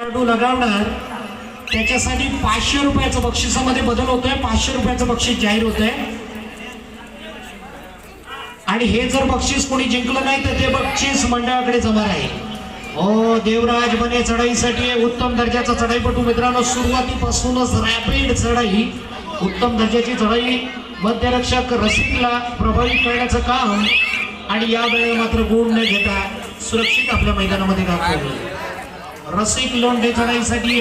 खेळाडू लगावणार त्याच्यासाठी पाचशे रुपयाचं बक्षिसामध्ये बदल होतोय पाचशे रुपयाचं बक्षीस जाहीर होतंय. आणि हे जर बक्षीस कोणी जिंकलं नाही तर ते बक्षीस मंडळाकडे जमा राहील. हो देवराज बने चढाईसाठी उत्तम दर्जाचा चढाईपटू मित्रांनो सुरुवातीपासूनच रॅपिड चढाई उत्तम दर्जाची चढाई मध्यरक्षक रसिकला प्रभावित करण्याचं काम. आणि या वेळेला मात्र गुण न घेता सुरक्षित आपल्या मैदानामध्ये दाखवले रसिक लोंढे चढाईसाठी.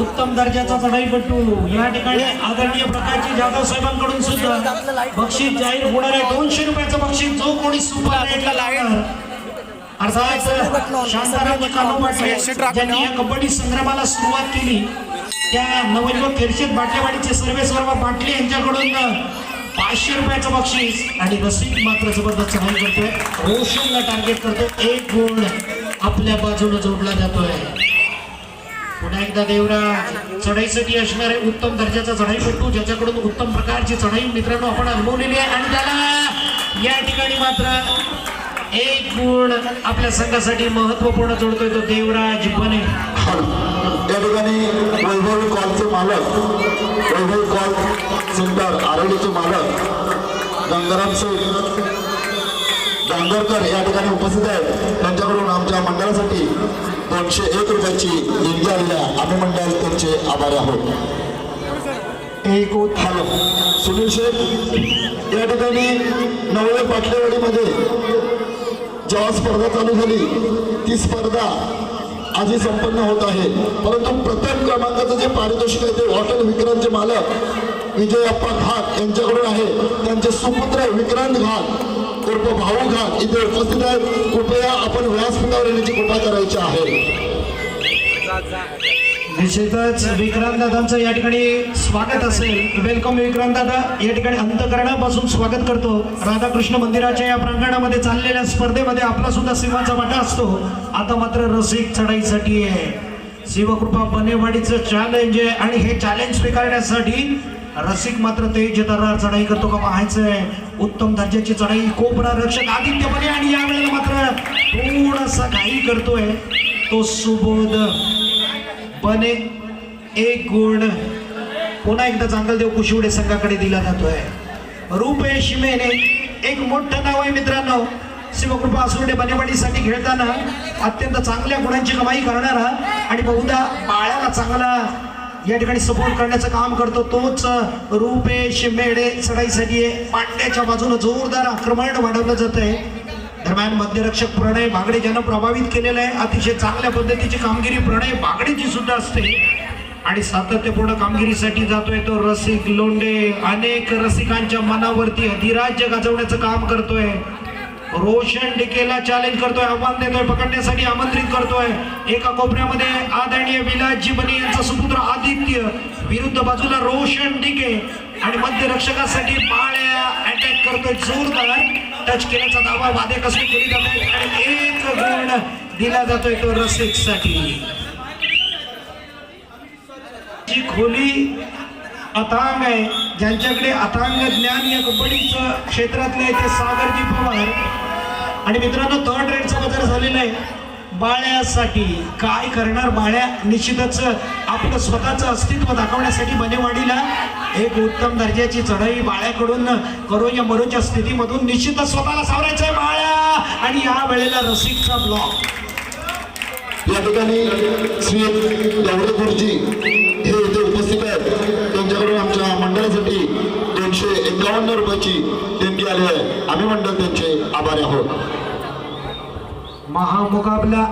उत्तम दर्जाचा चढाईपटू या ठिकाणी आदरणीय प्रकारची जाधव साहेबांकडून सुद्धा बक्षीस जाहीर होणार आहे. दोनशे रुपयाचं बक्षीस जो कोणी सुपर रेटला लागणार. अर्थात शांताराम कानोपाटे ज्यांनी या कबड्डी संग्रामाला सुरुवात केली त्या नवयुवक खेरशेत बाटलेवाडीचे सर्वे सर्व बाटले यांच्याकडून पाचशे रुपयाचं बक्षीस आणि रसिक मात्र जबरदस्त चढाई करतोय. रोशनला टार्गेट करतो एक गुण आपल्या बाजूने जोडला जातोय. पुन्हा एकदा देवराज चढाईसाठी असणारे उत्तम दर्जाचा चढाईपटू ज्याच्याकडून उत्तम प्रकारची चढाई मित्रांनो आपण अनुभवलेली आहे. आणि त्याला या ठिकाणी मात्र एक गुण आपल्या संघासाठी महत्त्वपूर्ण जोडतोय तो देवराज बने. या ठिकाणी वैभवी कॉलचे मालक वैभवी कॉल सेंटर आरोडीचे मालक गंगाराम शेख डांगरकर या ठिकाणी उपस्थित आहेत. त्यांच्याकडून आमच्या मंडळासाठी दोनशे एक रुपयाची देणगी आलेल्या आम्ही मंडळ त्यांचे आभारी आहोत. एक हॅलो. सुनील शेख या ठिकाणी नववे पाटलेवाडीमध्ये जेव्हा स्पर्धा चालू झाली ती स्पर्धा आजही संपन्न होत आहे. परंतु प्रथम क्रमांकाचं जे पारितोषिक आहे ते हॉटेल विक्रांतचे मालक विजय अप्पा घाट यांच्याकडून आहे. त्यांचे सुपुत्र विक्रांत घाट उर्फ भाऊ घाट इथे उपस्थित आहेत कृपया आपण व्यासपीठावर येण्याची कृपा करायची आहे. निश्चितच विक्रांत दादांचं या ठिकाणी स्वागत असेल. वेलकम विक्रांत दादा. या ठिकाणी अंतकरणापासून स्वागत करतो. राधाकृष्ण मंदिराच्या या प्रांगणामध्ये चाललेल्या स्पर्धेमध्ये आपला सुद्धा सिंहाचा वाटा असतो. आता मात्र रसिक चढाईसाठी आहे. शिवकृपा बनेवाडीचं चॅलेंज आहे. आणि हे चॅलेंज स्वीकारण्यासाठी रसिक मात्र तेज दरार चढाई करतो का पाहायचंय. उत्तम दर्जाची चढाई कोपरा रक्षक आदित्य बने आणि या वेळेला मात्र थोडासा घाई करतोय तो सुबोध. बने एक गुण. पुन्हा एकदा चांगलदेव कुशिवडे संघाकडे दिला जातोय. रुपेश मेने एक मोठं नाव आहे मित्रांनो. शिवकृपा आसुर्डे बनेवाडीसाठी खेळताना अत्यंत चांगल्या गुणांची कमाई करणारा आणि बहुधा बाळाला चांगला या ठिकाणी सपोर्ट करण्याचं काम करतो. तोच रुपेश मेढे चढाईसाठी आहे पांड्याच्या बाजूने जोरदार आक्रमण वाढवलं जात आहे दरम्यान मध्यरक्षक प्रणय बागडे ज्यानं प्रभावित केलेलं आहे अतिशय चांगल्या पद्धतीची कामगिरी प्रणय बागडेची सुद्धा असते. आणि सातत्यपूर्ण कामगिरीसाठी जातोय तो रसिक लोंडे. अनेक रसिकांच्या मनावरती अधिराज्य गाजवण्याचं काम करतोय. रोशन डिकेला चॅलेंज करतोय आव्हान देतोय पकडण्यासाठी आमंत्रित करतोय. एका कोपऱ्यामध्ये आदरणीय विलासजी बने यांचा सुपुत्र आदित्य विरुद्ध बाजूला रोशन डिके आणि मध्यरक्षकासाठी पाळ्या अटॅक करतोय जोरदार. टच केल्याचा दावा वादे कसली केली जाते आणि एक गुण दिला जातोय तो रसिकसाठी खोली अथांग आहे ज्यांच्याकडे अथांग ज्ञान या कबड्डीचं क्षेत्रातले ते सागरजी पवार. आणि मित्रांनो थर्ड रेटचा बाजार झालेला आहे. बाळ्यासाठी काय करणार बाळ्या? निश्चितच आपलं स्वतःचं अस्तित्व दाखवण्यासाठी बनेवाडीला एक उत्तम दर्जाची चढाई बाळ्याकडून करो या मरोच्या स्थितीमधून निश्चितच स्वतःला सावरायचं आहे बाळ्या. आणि या वेळेला रसिकचा ब्लॉक या ठिकाणी श्री गौरव हे इथे उपस्थित आहेत. त्यांच्याकडून आमच्या मंडळासाठी दोनशे एकावन्न रुपयाची देणगी आहे. आम्ही म्हणतो त्यांचे आभारी आहोत. महामुकाबला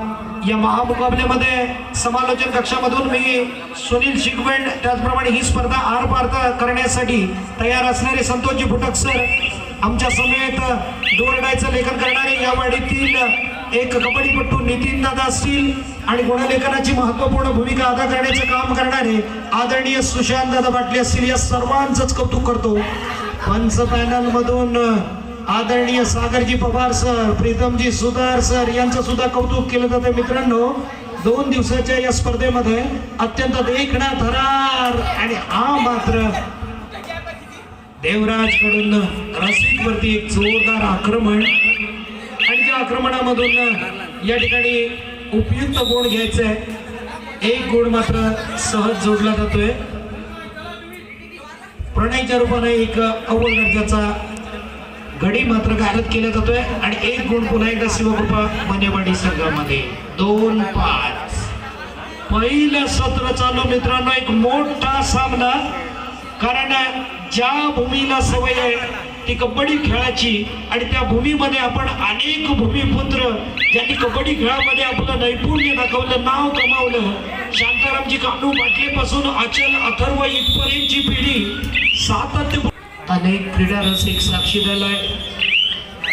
या महामुकाबल्यामध्ये समालोचन कक्षामधून मी सुनील शिकवण त्याचप्रमाणे ही स्पर्धा आर पार करण्यासाठी तयार असणारे संतोषजी फुटक सर आमच्या समेत दोरडायचं लेखन करणारे या वाडीतील एक कबड्डीपट्टू नितीन दादा असतील आणि गुणलेखनाची महत्त्वपूर्ण भूमिका अदा करण्याचे काम करणारे आदरणीय सुशांत दादा पाटले असतील या सर्वांचंच कौतुक करतो. पंच पॅनल मधून आदरणीय सागरजी पवार सर प्रीतमजी सुधार सर यांचं सुद्धा कौतुक केलं जातं मित्रांनो. दोन दिवसाच्या या स्पर्धेमध्ये अत्यंत देखणा थरार आणि हा मात्र देवराजकडून रसिक वरती एक जोरदार आक्रमण. आणि त्या आक्रमणामधून या ठिकाणी उपयुक्त गुण घ्यायचंय एक गुण मात्र सहज जोडला जातोय. प्रणयच्या रूपाने एक अव्वल दर्जाचा घडी मात्र गारद केला जातोय. आणि एक गुण पुन्हा एकदा शिवकृपा मनेवाडी संघामध्ये. दोन पाच. पहिलं सत्र चालू मित्रांनो एक मोठा सामना. कारण ज्या भूमीला सवय आहे ती कबड्डी खेळाची आणि त्या भूमीमध्ये आपण अनेक भूमिपुत्र ज्यांनी कबड्डी खेळामध्ये आपलं नैपुण्य दाखवलं नाव कमावलं. शांतारामजी कानू पाटलेपासून अचल अथर्व इथपर्यंतची पिढी सातत्य अनेक क्रीडा एक साक्षी द्यायला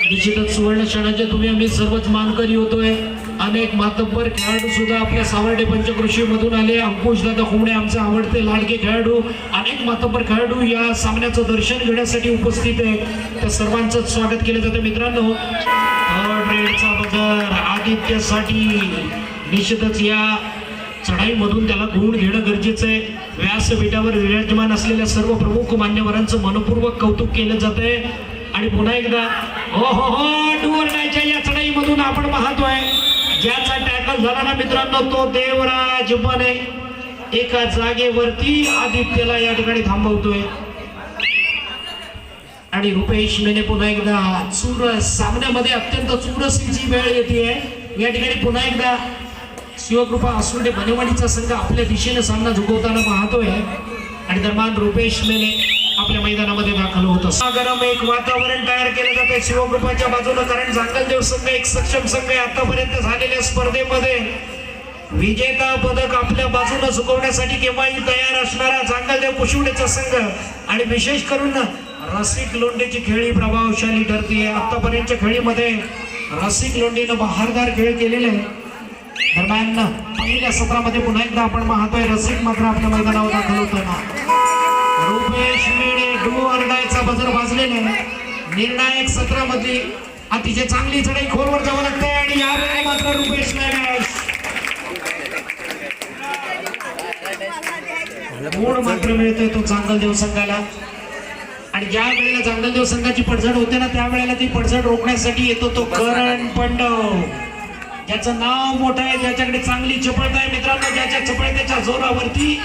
निश्चितच सुवर्ण क्षणाचे तुम्ही आम्ही सर्वच मानकरी होतोय. अनेक मातब्बर खेळाडू सुद्धा आपल्या सावर्डे पंचकृषी मधून आले. अंकुश दादा आमचे आवडते लाडके खेळाडू. अनेक मातब्बर खेळाडू या सामन्याचं दर्शन घेण्यासाठी उपस्थित आहेत. त्या सर्वांचं स्वागत केलं जातं मित्रांनो. रेडचा बदर आदित्यसाठी निश्चितच या चढाईमधून त्याला गुण घेणं गरजेचं आहे. व्यासपीठावर विराजमान असलेल्या सर्व प्रमुख मान्यवरांचं मनपूर्वक कौतुक केलं जात आहे. आणि पुन्हा एकदा हो हो हो डुवरण्याच्या या चढाईमधून आपण पाहतोय. ज्याचा टॅकल झाला ना मित्रांनो तो देवराज बने. एका जागेवरती आदित्यला या ठिकाणी थांबवतोय. आणि रुपेश मेने पुन्हा एकदा चुरस सामन्यामध्ये अत्यंत चुरसीची वेळ येते. या ठिकाणी पुन्हा एकदा शिवकृपा आसुंडे बनेवाडीचा संघ आपल्या दिशेने सामना झुकवताना पाहतोय. आणि दरम्यान रुपेश मेने आपल्या मैदानामध्ये दाखल होत असतो. गरम एक वातावरण तयार केलं जाते. शिवकृपाच्या बाजूला कारण जांगलदेव संघ एक सक्षम संघ आहे. आतापर्यंत झालेल्या स्पर्धेमध्ये विजेता पदक आपल्या बाजूला झुकवण्यासाठी केव्हाही तयार असणारा जांगलदेव कुशिवडेचा संघ आणि विशेष करून रसिक लोंढेची खेळी प्रभावशाली ठरते आतापर्यंतच्या खेळीमध्ये रसिक लोंढेनं बहारदार खेळ केलेले आहे. दरम्यान पहिल्या सत्रामध्ये पुन्हा एकदा आपण पाहतोय रसिक मात्र आपल्या मैदानावर दाखल होताना बजर आहे. निर्णायक सत्रामध्ये अतिशय चांगली चढाई खोलवर जावं लागतंय आणि यावेळी मात्र रुपेश मेळे मात्र मिळतोय तो चांगलदेव संघाला. आणि ज्या वेळेला चांगलदेव संघाची पडझड होते ना त्यावेळेला ती पडझड रोखण्यासाठी येतो तो करण पंडव. ज्याचं नाव मोठं आहे ज्याच्याकडे चांगली चपळता आहे मित्रांनो ज्याच्या चपळतेच्या जोरावरती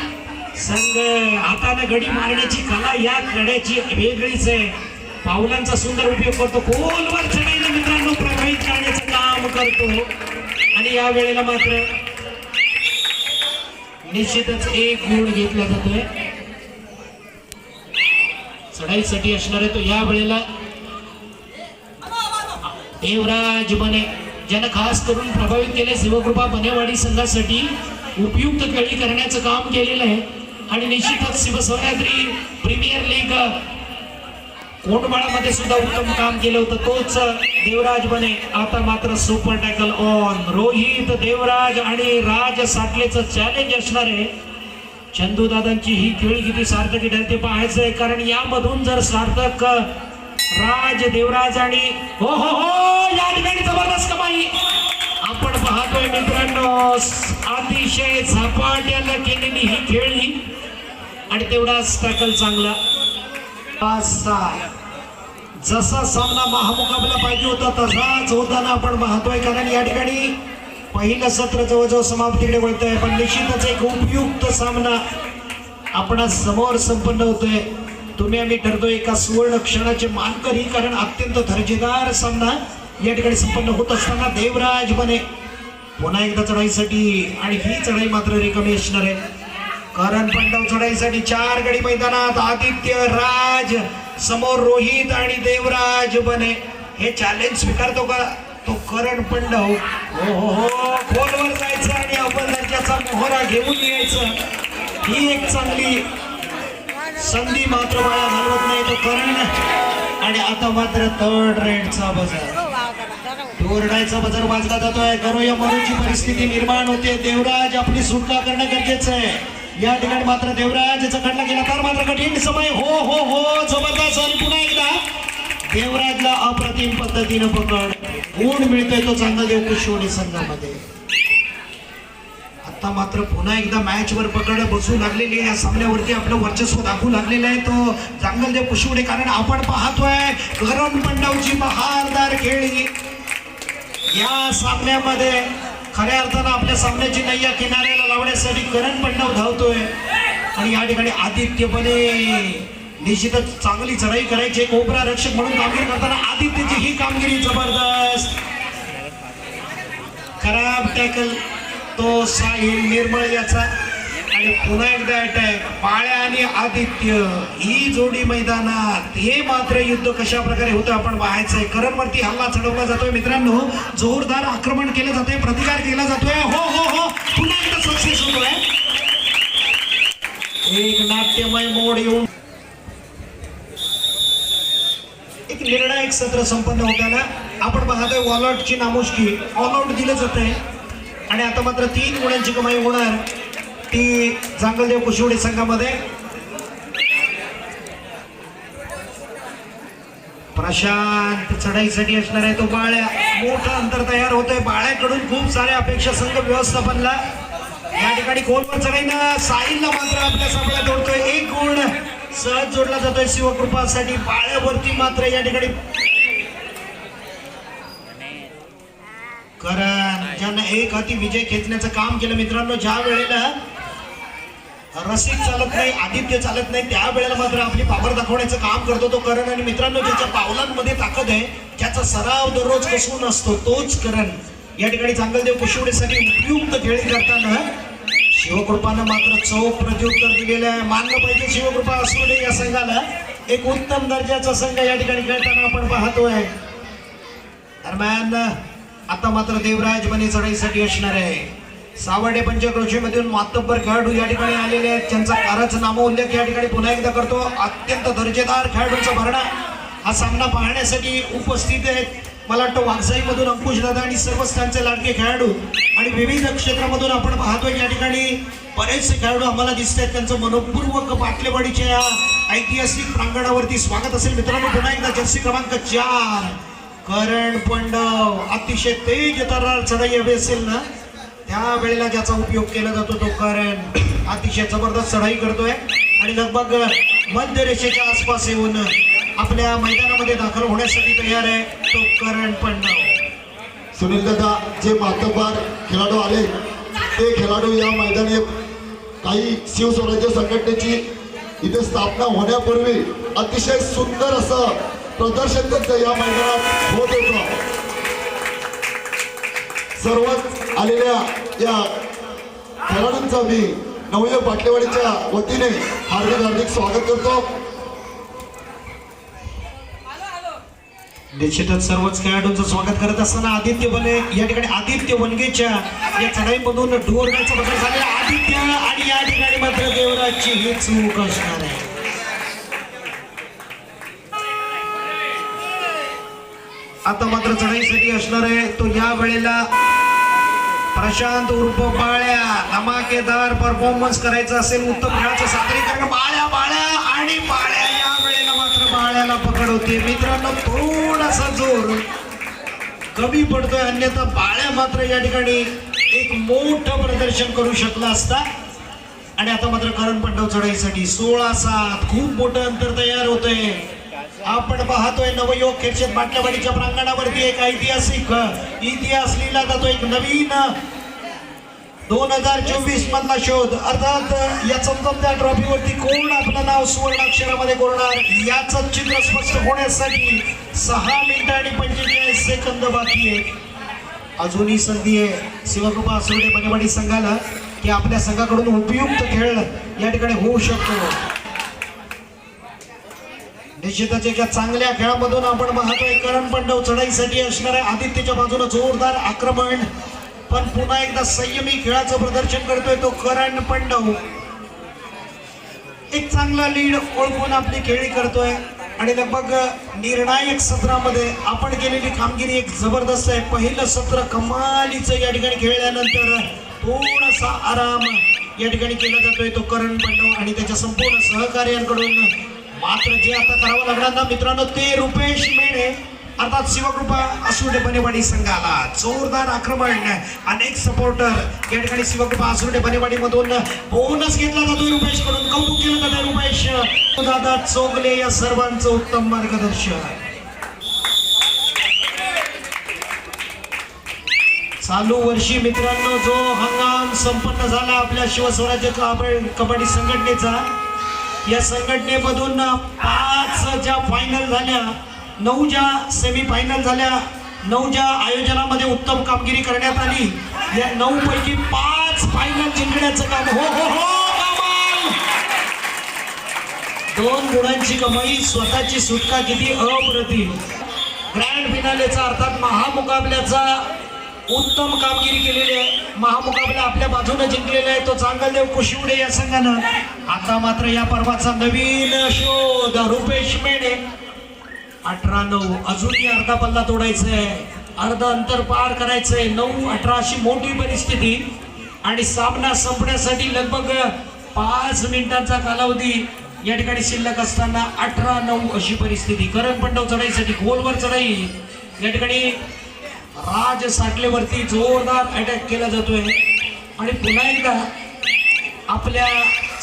संघ हाताने गडी मारण्याची कला या कड्याची वेगळीच आहे. पावलांचा सुंदर उपयोग करतो. खोलवर चढाईने मित्रांनो प्रभावित करण्याचं काम करतो. आणि या वेळेला मात्र निश्चितच एक गुण घेतला जातोय. चढाईसाठी असणार आहे तो या वेळेला देवराज बने ज्यानं खास करून प्रभावित केले शिवकृपा बनेवाडी संघासाठी उपयुक्त खेळी करण्याचं काम केलेलं आहे. आणि निश्चितच शिवसह्याद्री प्रीमियर लीग कोंडबाळामध्ये सुद्धा उत्तम काम केलं होतं. तोच देवराज बने. आता मात्र super tackle on. Rohit Devraj आणि राज साठलेचं चॅलेंज असणार आहे चंदू दादांची ही खेळ किती सार्थकी ठरते पाहायचं आहे. कारण यामधून जर सार्थक राज देवराज आणि हो हो हो या ठिकाणी जबरदस्त कमाई. आपण पाहतोय मित्रांनो अतिशय झपाट्यानं केलेली ही खेळ ही. आणि तेवढाच टॅकल चांगला. पाच सहा. जसा सामना महामुकाबला पाहिजे होता तसाच होताना आपण पाहतोय कारण या ठिकाणी पहिलं सत्र जवळजवळ समाप्तीकडे आहे पण निश्चितच एक उपयुक्त सामना आपण समोर संपन्न होतोय. तुम्ही आम्ही ठरतोय एका सुवर्ण क्षणाचे मानकरी कारण अत्यंत दर्जेदार सामना या ठिकाणी संपन्न होत असताना देवराज बने. पुन्हा एकदा चढाईसाठी आणि ही चढाई मात्र रिकमी असणार आहे. करण पंडव चढाईसाठी चार गडी मैदानात आदित्य राज समोर रोहित आणि देवराज बने. हे चॅलेंज स्वीकारतो का? तो करण पंडव. हो हो हो. खोलवर जायचं आणि अव्वल मोहरा घेऊन यायचं. ही एक चांगली संधी मात्र मला घालवत नाही तो करण. आणि आता मात्र थर्ड रेडचा बजार ओरडायचा बजार वाजला जातोय. करूया मरूची परिस्थिती निर्माण होते. देवराज आपली सुटका करणं गरजेचं आहे. या ठिकाणी मात्र देवराजचा खटला गेला तर मात्र कठीण समय. हो हो हो. जबरदस्त आणि पुन्हा एकदा. देवराजला अप्रतिम पद्धतीनं पकड. गुण मिळतोय तो चांगदेव कुशवडी संघामध्ये. आता मात्र पुन्हा एकदा मॅच वर पकड बसू लागलेली आहे. या सामन्यावरती आपलं वर्चस्व दाखवू लागलेलं आहे तो. चांगलदेव कुशवडे कारण आपण पाहतोय करण पंडवची बहारदार खेळी. या सामन्यामध्ये खऱ्या अर्थानं आपल्या सामन्याची नैया किनाऱ्याला लावण्यासाठी करण पंडव धावतोय. आणि या ठिकाणी आदित्यपणे निश्चितच चांगली चढाई करायची कोबरा रक्षक म्हणून कामगिरी करताना आदित्यची ही कामगिरी जबरदस्त. खराब टॅकल तो साहिल निर्मळ याचा. आणि पुन्हा एकदा अटॅक पाळ्या आणि आदित्य ही जोडी मैदानात. हे मात्र युद्ध कशा प्रकारे होतं आपण पाहायचंय करणवरती हल्ला चढवला जातोय मित्रांनो. जोरदार आक्रमण केलं जातोय प्रतिकार केला जातोय. हो हो हो. पुन्हा एकदा सक्सेस होतोय. एक नाट्यमय मोड येऊन एक निर्णायक सत्र संपन्न होताना आपण पाहतोय वॉलआउटची नामुष्की. ऑल आउट दिलं जात आहे आणि आता मात्र तीन गुणांची कमाई होणार. ती चांगलदेव कुशिवडी संघामध्ये प्रशांत चढाईसाठी असणार आहे तो बाळ्या. मोठं अंतर तयार होतोय. बाळ्याकडून खूप साऱ्या अपेक्षा संघ व्यवस्थापनला. या ठिकाणी खोलवर चढाईनं साहिलला मात्र आपल्या सापळ्यात जोडतोय. एक गुण सहज जोडला जातोय शिवकृपासाठी. बाळ्यावरती मात्र या ठिकाणी कारण. ज्यानं एक हाती विजय खेचण्याचं काम केलं मित्रांनो ज्या वेळेला रसिक चालत नाही आदित्य चालत नाही त्या वेळेला मात्र आपली पावर दाखवण्याचं काम करतो तो करण. आणि मित्रांनो ज्याच्या पावलांमध्ये ताकद आहे ज्याचा सराव दररोज कसून असतो तोच करण. या ठिकाणी चांगलदेव कुशिवडेसाठी उपयुक्त खेळी करताना शिवकृपानं मात्र चौक प्रत्युत्तर दिलेलं आहे. मानलं पाहिजे शिवकृपा असू दे या संघाला. एक उत्तम दर्जाचा संघ या ठिकाणी खेळताना आपण पाहतोय. दरम्यान आता मात्र देवराज बने चढाईसाठी असणार आहे. सावर्डे पंचक्रोशीमधून मातब्बर खेळाडू या ठिकाणी आलेले आहेत. त्यांचा कारच नामोल्लेख या ठिकाणी पुन्हा एकदा करतो. अत्यंत दर्जेदार खेळाडूंचा भरणा. हा सामना पाहण्यासाठी उपस्थित आहेत. मला वाटतं वाघसाईमधून अंकुश दादा आणि सर्वच त्यांचे लाडके खेळाडू. आणि विविध क्षेत्रामधून आपण पाहतोय या ठिकाणी बरेचसे खेळाडू आम्हाला दिसत आहेत. त्यांचं मनपूर्वक पाटलेवाडीच्या या ऐतिहासिक प्रांगणावरती स्वागत असेल. मित्रांनो पुन्हा एकदा जर्सी क्रमांक चार. करण पंडव. अतिशय तेज तरार चढाई हवी असेल ना? त्या वेळेला ज्याचा उपयोग केला जातो तो कारण अतिशय जबरदस्त चढाई करतोय. आणि लगभग मध्य रेषेच्या आसपास येऊन आपल्या मैदानामध्ये दाखल होण्यासाठी तयार आहे तो करण पण सुनील दादा जे मातबार खेळाडू आले ते खेळाडू या मैदानी काही शिवस्वराज्य संघटनेची इथे स्थापना होण्यापूर्वी अतिशय सुंदर असं प्रदर्शन त्यांचं या मैदानात होत होतं. सर्वच आलेल्या या खेळाडूंचा मी नवय पाटलेवाडीच्या वतीने हार्दिक हार्दिक स्वागत करतो. निश्चितच सर्वच खेळाडूंचं स्वागत करत असताना आदित्य बने या ठिकाणी आदित्य वनगेच्या या चढाईमधून डोरण्याचा बदल झालेला. आदित्य आणि या ठिकाणी मात्र देवराजची ही चूक असणार आहे. आता मात्र चढाईसाठी असणार आहे. तो या वेळेला प्रशांत उर्फ बाळ्या. धमाकेदार परफॉर्मन्स करायचा असेल उत्तम खेळाचं सादरीकरण. बाळ्या बाळ्या आणि बाळ्या. या वेळेला मात्र बाळ्याला पकड होते. मित्रांनो थोडासा जोर. कमी पडतोय अन्यथा बाळ्या मात्र या ठिकाणी एक मोठं प्रदर्शन करू शकला असता. आणि आता मात्र करण पंडव चढाईसाठी सोळा सात. खूप मोठं अंतर तयार होतंय. आपण पाहतोय नवयोग खेळशेत बाटल्यावाडीच्या प्रांगणावरती एक ऐतिहासिक इतिहास लिहिला जातो. एक नवीन दोन हजार चोवीस मधला शोध. अर्थात या चमचमत्या ट्रॉफीवरती कोण आपलं नाव सुवर्ण अक्षरामध्ये कोरणार याचं चित्र स्पष्ट होण्यासाठी सहा मिनिटं आणि पंचेचाळीस सेकंद बाकी आहे. अजूनही संधी आहे. शिवकृपा असुर्डे बनेवाडी संघाला की आपल्या संघाकडून उपयुक्त खेळ या ठिकाणी होऊ शकतो. निश्चितच एका चांगल्या खेळामधून आपण पाहतोय करण पंडव चढाईसाठी असणाऱ्या आदित्यच्या बाजूला जोरदार आक्रमण. पण पुन्हा एकदा संयमी खेळाचं प्रदर्शन करतोय तो करण पंडव. एक चांगला लीड ओळखून आपली खेळी करतोय. आणि लगभग निर्णायक सत्रामध्ये आपण केलेली कामगिरी एक जबरदस्त आहे. पहिलं सत्र कमालीचं या ठिकाणी खेळल्यानंतर थोडासा आराम या ठिकाणी केला जातोय तो करण पंडव आणि त्याच्या संपूर्ण सहकार्यांकडून मात्र जे आता करावं लागणार ना मित्रांनो ते रुपेश मेढे अर्थात शिवकृपा असुर्डे बनेवाडी संघाला जोरदार आक्रमण. अनेक सपोर्टर या ठिकाणी शिवकृपा असुर्डे बनेवाडी मधून बोनस घेतला जातो रुपेशकडून कौतुक केलं जातं रुपेश. दादा चोगले या सर्वांचं उत्तम मार्गदर्शन. चालू वर्षी मित्रांनो जो हंगाम संपन्न झाला आपल्या शिवस्वराज्य कबड्डी संघटनेचा या संघटनेमधून पाच ज्या फायनल झाल्या नऊ ज्या सेमीफायनल झाल्या. नऊ ज्या आयोजनामध्ये उत्तम कामगिरी करण्यात आली. या नऊ पैकी पाच फायनल जिंकण्याचं काम. हो हो हो दोन गुणांची कमाई स्वतःची सुटका किती अप्रतिम. ग्रँड फिनालेचा अर्थात महामुकाबल्याचा उत्तम कामगिरी केलेली आहे. महामुकाबला आपल्या बाजूने जिंकलेला आहे. तो चांगलदेव कुशिवडे या संघानं. आता मात्र या पर्वाचा नवीन शोध रुपेश मेढे अठरा नऊ. अजूनही अर्धा पल्ला तोडायचा आहे अर्ध अंतर पार करायचंय. नऊ अठरा अशी मोठी परिस्थिती. आणि सामना संपण्यासाठी लगभग पाच मिनिटांचा कालावधी या ठिकाणी शिल्लक असताना अठरा नऊ अशी परिस्थिती. करण पंडव चढाईसाठी गोलवर चढाई. या ठिकाणी राज साठलेवरती जोरदार अटॅक केला जातोय. आणि पुन्हा एकदा आपल्या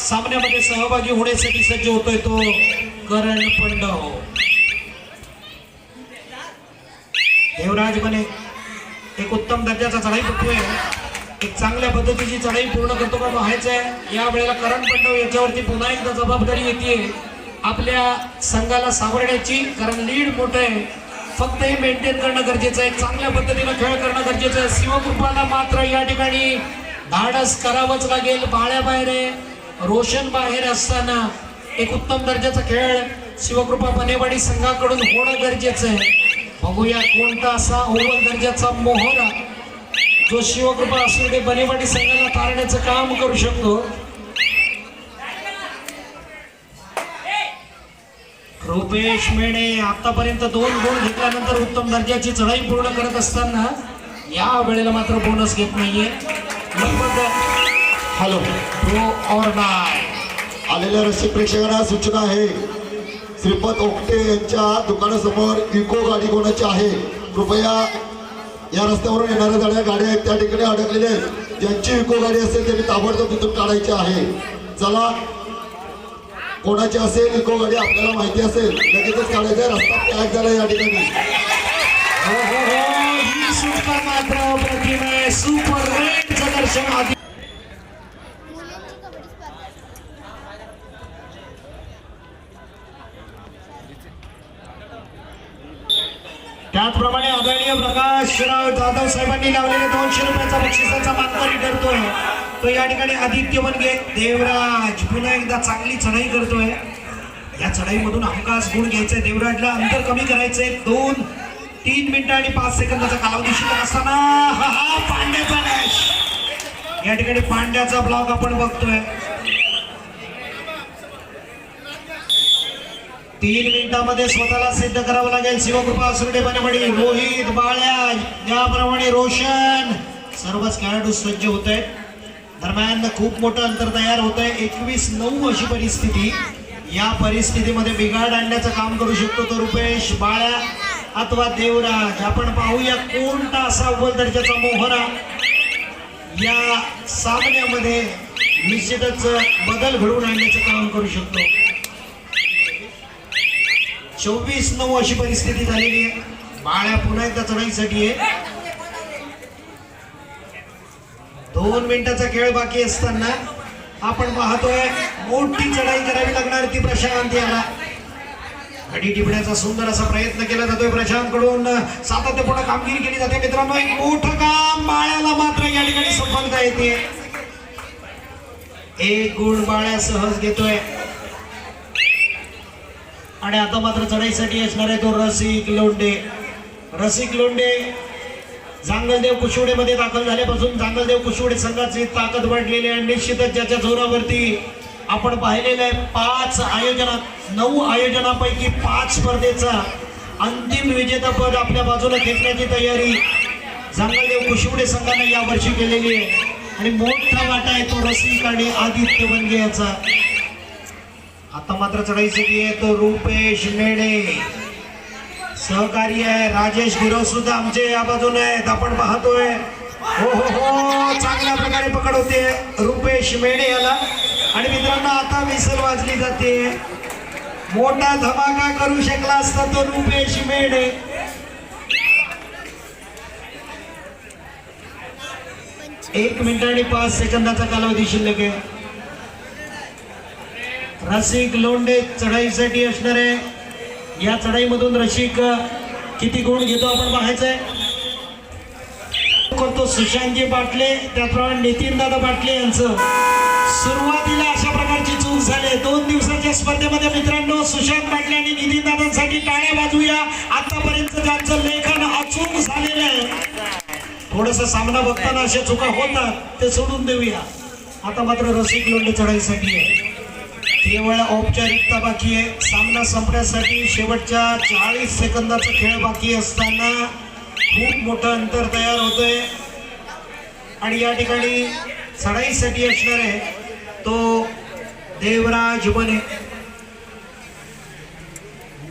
सामन्यामध्ये सहभागी होण्यासाठी सज्ज होतोय तो करण पंडव. शिवराज बने एक उत्तम दर्जाचा चढाईपटू आहे. एक चांगल्या पद्धतीची चढाई पूर्ण करतो का व्हायचं आहे. या वेळेला करण पंडव याच्यावरती पुन्हा एकदा जबाबदारी येते आपल्या संघाला सावरण्याची कारण लीड मोठं आहे. फक्त हे मेंटेन करणं गरजेचं आहे. चांगल्या पद्धतीनं खेळ करणं गरजेचं आहे. शिवकृपाला मात्र या ठिकाणी धाडस करावंच लागेल. बाळ्या बाहेर आहे. रोशन बाहेर असताना एक उत्तम दर्जाचा खेळ शिवकृपा बनेवाडी संघाकडून होणं गरजेचं आहे. बघूया कोणता असा अव्वल दर्जाचा मोहरा जो शिवकृपा असू दे बनेवाडी संघाला तारण्याचं काम करू शकतो. रुपेश मेणे आतापर्यंत दोन गुण घेतल्यानंतर उत्तम दर्जाची चढाई पूर्ण करत असताना या वेळेला मात्र बोनस घेत नाहीये. हॅलो. प्रो और नाय आलेल्या रसिक प्रेक्षकांना सूचना आहे. श्रीपद ओकटे यांच्या दुकानासमोर इको गाडी कोणाची आहे? कृपया या रस्त्यावरून येणाऱ्या जाणाऱ्या गाड्या आहेत त्या ठिकाणी अडकलेल्या आहेत. ज्यांची इको गाडी असेल त्यांनी ताबडतोब तिथून काढायची आहे. चला कोणाची असेल इको गाडी आपल्याला माहिती असेल लगेचच काढायचं आहे. रस्ता पॅक झाला या ठिकाणी. सुपर दर्शन आधी मुलांची कबड्डी स्पर्धा त्याचप्रमाणे आदरणीय प्रकाशराव जाधव साहेबांनी लावलेले दोनशे रुपयाचा बक्षिसाचा मानकरी करतोय. तो या ठिकाणी आदित्य बनगे देवराज पुन्हा एकदा चांगली चढाई करतोय. या चढाईमधून हमखास गुण घ्यायचंय. देवराजला अंतर कमी करायचंय. दोन तीन मिनिटं आणि पाच सेकंदाचा कालावधी शिल्लक असताना हा हा पांड्याचा डॅश या ठिकाणी पांड्याचा ब्लॉक आपण बघतोय. तीन मिनिटांमध्ये स्वतःला सिद्ध करावं लागेल. शिवकृपा सुरडे बनवडी रोहित बाळ्या ज्याप्रमाणे रोशन. सर्वच खेळाडू सज्ज होत आहेत दरम्यान खूप मोठं अंतर तयार होत आहे एकवीस नऊ अशी परिस्थिती. या परिस्थितीमध्ये बिघाड आणण्याचं काम करू शकतो तो रुपेश बाळ्या. अथवा देवराज. आपण पाहूया कोणता असा अव्वल दर्जाचा मोहरा. या सामन्यामध्ये निश्चितच बदल घडवून आणण्याचं काम करू शकतो. चोवीस नऊ अशी परिस्थिती झालेली आहे. बाळ्या पुन्हा एकदा चढाईसाठी आहे. दोन मिनिटाचा खेळ बाकी असताना आपण पाहतोय मोठी चढाई करावी लागणार ती प्रशांत याला. घडी टिपण्याचा सुंदर असा प्रयत्न केला जातोय प्रशांत कडून सातत्यपूर्ण कामगिरी केली जाते. मित्रांनो एक मोठं काम बाळ्याला मात्र या ठिकाणी सफलता येते. एक गुण बाळ्या सहज घेतोय. आणि आता मात्र चढाईसाठी असणार आहे तो रसिक लोंडे रसिक लोंडे जांगलदेव कुशिवडेमध्ये दाखल झाल्यापासून जांगलदेव कुशिवडे संघाची ताकद वाढलेली आहे. निश्चितच ज्याच्या जोरावरती आपण पाहिलेलं आहे पाच आयोजनात नऊ आयोजनापैकी पाच स्पर्धेचा अंतिम विजेतापद आपल्या बाजूला घेतण्याची तयारी जांगलदेव कुशिवडे संघाने यावर्षी केलेली आहे. आणि मोठा वाटा आहे तो रसिक आणि आदित्य वनगे याचा. आता मात्र चढाईसाठी आहे तो रुपेश मेढे सहकारी आहे. राजेश गुरव सुद्धा आमचे या बाजूने आहेत. आपण पाहतोय. हो हो हो. चांगल्या प्रकारे पकड होते रुपेश मेढे याला. आणि मित्रांनो आता विसर वाजली जाते. मोठा धमाका करू शकला असता तो रुपेश मेढे एक मिनिट आणि पाच सेकंदाचा कालावधी शिल्लक आहे. रसिक लोंडे चढाईसाठी असणार आहे या चढाईमधून रसिक किती गुण घेतो आपण पाहायचंय? करतो सुशांतजी बाटले त्याचप्रमाणे नितीन दादा बाटले यांचं. सुरुवातीला अशा प्रकारची चूक झाली दोन दिवसाच्या स्पर्धेमध्ये मित्रांनो सुशांत बाटले आणि नितीन दादांसाठी टाळ्या बाजूया आतापर्यंत त्यांचं लेखन अचूक झालेलं आहे. थोडस सामना बघताना अशा चुका होतात ते सोडून देऊया. आता मात्र रसिक लोंडे चढाईसाठी आहे. केवळ औपचारिकता बाकी आहे. सामना संपण्यासाठी शेवटच्या चाळीस सेकंदाचा खेळ बाकी असताना खूप मोठं अंतर तयार होतंय. आणि या ठिकाणी चढाईसाठी असणार आहे तो देवराज बने.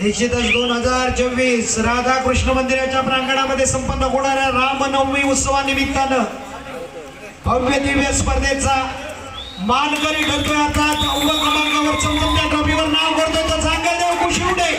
निश्चितच दोन हजार चोवीस राधाकृष्ण मंदिराच्या प्रांगणामध्ये संपन्न होणाऱ्या रामनवमी उत्सवानिमित्तानं भव्य दिव्य स्पर्धेचा मानकरी आता चौदा क्रमांकावर समजून त्या ट्रॉफीवर नाव करतोय तर सांगा देव खुशी उठे.